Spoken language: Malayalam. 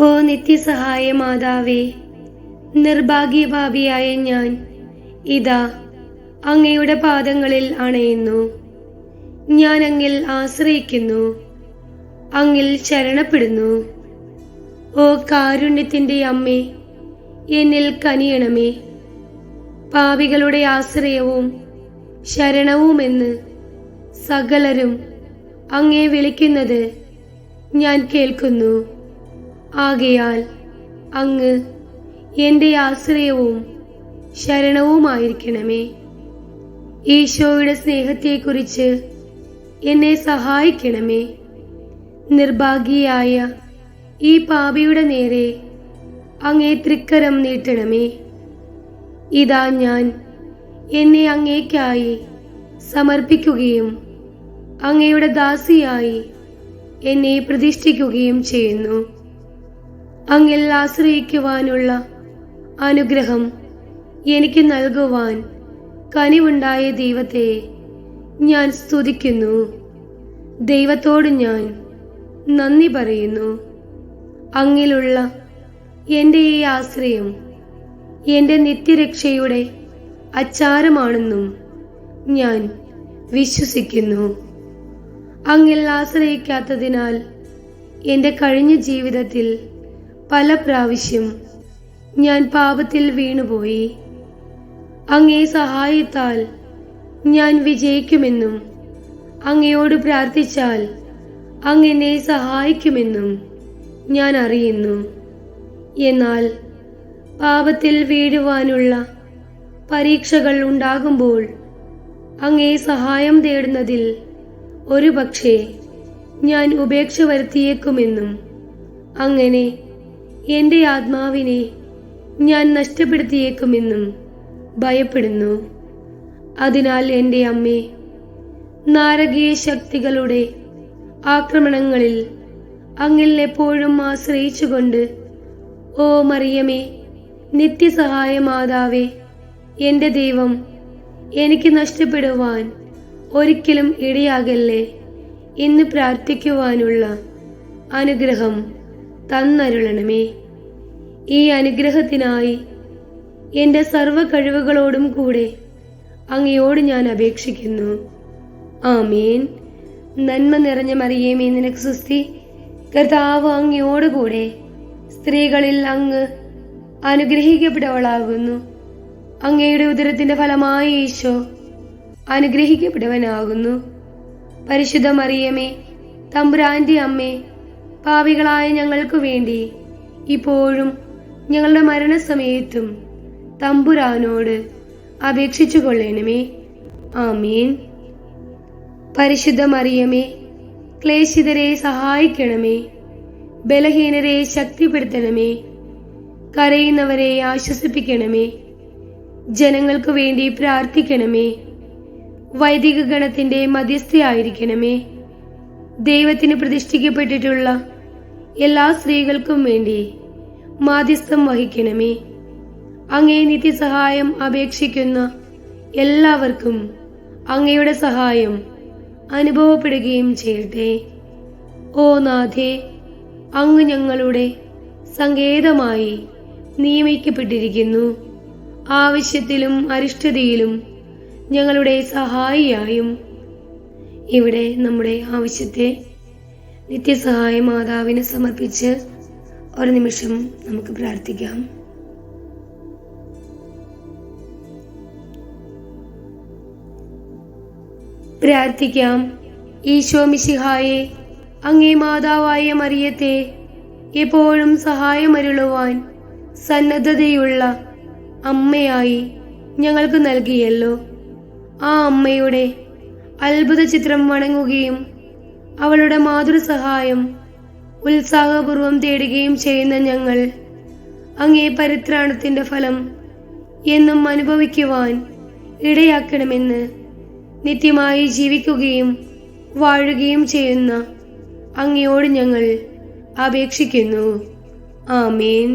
ഓ നിത്യസഹായ മാതാവേ നിർഭാഗ്യഭാവിയായ ഞാൻ ഇതാ അങ്ങയുടെ പാദങ്ങളിൽ അണയുന്നു. ഞാൻ അങ്ങിൽ ആശ്രയിക്കുന്നു. അങ്ങിൽ ശരണപ്പെടുന്നു. ഓ കാരുണ്യത്തിന്റെ അമ്മേ എന്നിൽ കനിയണമേ. പാപികളുടെ ആശ്രയവും ശരണവുമെന്ന് സകലരും അങ്ങേ വിളിക്കുന്നത് ഞാൻ കേൾക്കുന്നു. ആകയാൽ അങ്ങ് എന്റെ ആശ്രയവും ശരണവുമായിരിക്കണമേ. ഈശോയുടെ സ്നേഹത്തെക്കുറിച്ച് എന്നെ സഹായിക്കണമേ. നിർഭാഗ്യയായ ഈ പാപിയുടെ നേരെ അങ്ങേ തൃക്കരം നീട്ടണമേ. ഇതാ ഞാൻ എന്നെ അങ്ങേക്കായി സമർപ്പിക്കുകയും അങ്ങയുടെ ദാസിയായി എന്നെ പ്രതിഷ്ഠിക്കുകയും ചെയ്യുന്നു. അങ്ങിൽ ആശ്രയിക്കുവാനുള്ള അനുഗ്രഹം എനിക്ക് നൽകുവാൻ കനിവുണ്ടായ ദൈവത്തെ ഞാൻ സ്തുതിക്കുന്നു. ദൈവത്തോട് ഞാൻ നന്ദി പറയുന്നു. അങ്ങിലുള്ള എന്റെ ഈ ആശ്രയം എന്റെ നിത്യരക്ഷയുടെ അച്ചാരമാണെന്നും ഞാൻ വിശ്വസിക്കുന്നു. അങ്ങിൽ ആശ്രയിക്കാത്തതിനാൽ എന്റെ കഴിഞ്ഞ ജീവിതത്തിൽ പല പ്രാവശ്യം ഞാൻ പാപത്തിൽ വീണുപോയി. അങ്ങേ സഹായത്താൽ ഞാൻ വിജയിക്കുമെന്നും അങ്ങയോട് പ്രാർത്ഥിച്ചാൽ അങ്ങനെ സഹായിക്കുമെന്നും ഞാൻ അറിയുന്നു. എന്നാൽ പാപത്തിൽ വീഴുവാനുള്ള പരീക്ഷകൾ ഉണ്ടാകുമ്പോൾ അങ്ങേ സഹായം തേടുന്നതിൽ ഒരുപക്ഷെ ഞാൻ ഉപേക്ഷ വരുത്തിയേക്കുമെന്നും അങ്ങനെ എന്റെ ആത്മാവിനെ ഞാൻ നഷ്ടപ്പെടുത്തിയേക്കുമെന്നും ഭയപ്പെടുന്നു. അതിനാൽ എന്റെ അമ്മേ നാരകീയ ശക്തികളുടെ ആക്രമണങ്ങളിൽ അങ്ങിൽ എപ്പോഴും ആശ്രയിച്ചുകൊണ്ട് ഓ മറിയമേ നിത്യസഹായ മാതാവേ എന്റെ ദൈവം എനിക്ക് നഷ്ടപ്പെടുവാൻ ഒരിക്കലും ഇടയാകല്ലേ? എന്ന് പ്രാർത്ഥിക്കുവാനുള്ള അനുഗ്രഹം തന്നരുളണമേ. ഈ അനുഗ്രഹത്തിനായി എന്റെ സർവ കഴിവുകളോടും കൂടെ അങ്ങയോട് ഞാൻ അപേക്ഷിക്കുന്നു. ആമീൻ. നന്മ നിറഞ്ഞ മറിയേമേ നിനക്ക് സുസ്തി കർത്താവ് അങ്ങയോടുകൂടെ സ്ത്രീകളിൽ അങ്ങ് അനുഗ്രഹിക്കപ്പെട്ടവളാകുന്നു. അങ്ങയുടെ ഉദരത്തിന്റെ ഫലമായ ഈശോ അനുഗ്രഹിക്കപ്പെട്ടവനാകുന്നു. പരിശുദ്ധ മറിയമേ തമ്പുരാന്റെ അമ്മേ പാവികളായ ഞങ്ങൾക്ക് വേണ്ടി ഇപ്പോഴും ഞങ്ങളുടെ മരണസമയത്തും തമ്പുരാനോട് അപേക്ഷിച്ചു കൊള്ളണമേ ആമീൻ. പരിശുദ്ധ മറിയമേ ക്ലേശിതരെ സഹായിക്കണമേ. ബലഹീനരെ ശക്തിപ്പെടുത്തണമേ. കരയുന്നവരെ ആശ്വസിപ്പിക്കണമേ. ജനങ്ങൾക്ക് വേണ്ടി പ്രാർത്ഥിക്കണമേ. വൈദിക ഗണത്തിന്റെ മധ്യസ്ഥയായിരിക്കണമേ. ദൈവത്തിന് പ്രതിഷ്ഠിക്കപ്പെട്ടിട്ടുള്ള എല്ലാ സ്ത്രീകൾക്കും വേണ്ടി മാധ്യസ്ഥം വഹിക്കണമേ. അങ്ങേ നിത്യസഹായം അപേക്ഷിക്കുന്ന എല്ലാവർക്കും അങ്ങയുടെ സഹായം അനുഭവപ്പെടുകയും ചെയ്യട്ടെ. ഓ നാഥേ അങ്ങ് ഞങ്ങളുടെ സങ്കേതമായി നിയമിക്കപ്പെട്ടിരിക്കുന്നു. ആവശ്യത്തിലും അരിഷ്ടതയിലും ഞങ്ങളുടെ സഹായിയായും ഇവിടെ നമ്മുടെ ആവശ്യത്തെ നിത്യസഹായ മാതാവിന് സമർപ്പിച്ച് ഒരു നിമിഷം നമുക്ക് പ്രാർത്ഥിക്കാം. പ്രാർത്ഥിക്കാം. ഈശോ മിശിഹായെ അങ്ങേ മാതാവായ മറിയത്തെ എപ്പോഴും സഹായമരുളുവാൻ സന്നദ്ധതയുള്ള അമ്മയായി ഞങ്ങൾക്ക് നൽകിയല്ലോ. ആ അമ്മയുടെ അത്ഭുത ചിത്രം വണങ്ങുകയും അവളുടെ മാതൃ സഹായം ഉത്സാഹപൂർവം തേടുകയും ചെയ്യുന്ന ഞങ്ങൾ അങ്ങേ പരിത്രാണത്തിന്റെ ഫലം എന്നും അനുഭവിക്കുവാൻ ഇടയാക്കണമെന്ന് നിത്യമായി ജീവിക്കുകയും വാഴുകയും ചെയ്യുന്ന അങ്ങയോട് ഞങ്ങൾ അപേക്ഷിക്കുന്നു. ആമേൻ.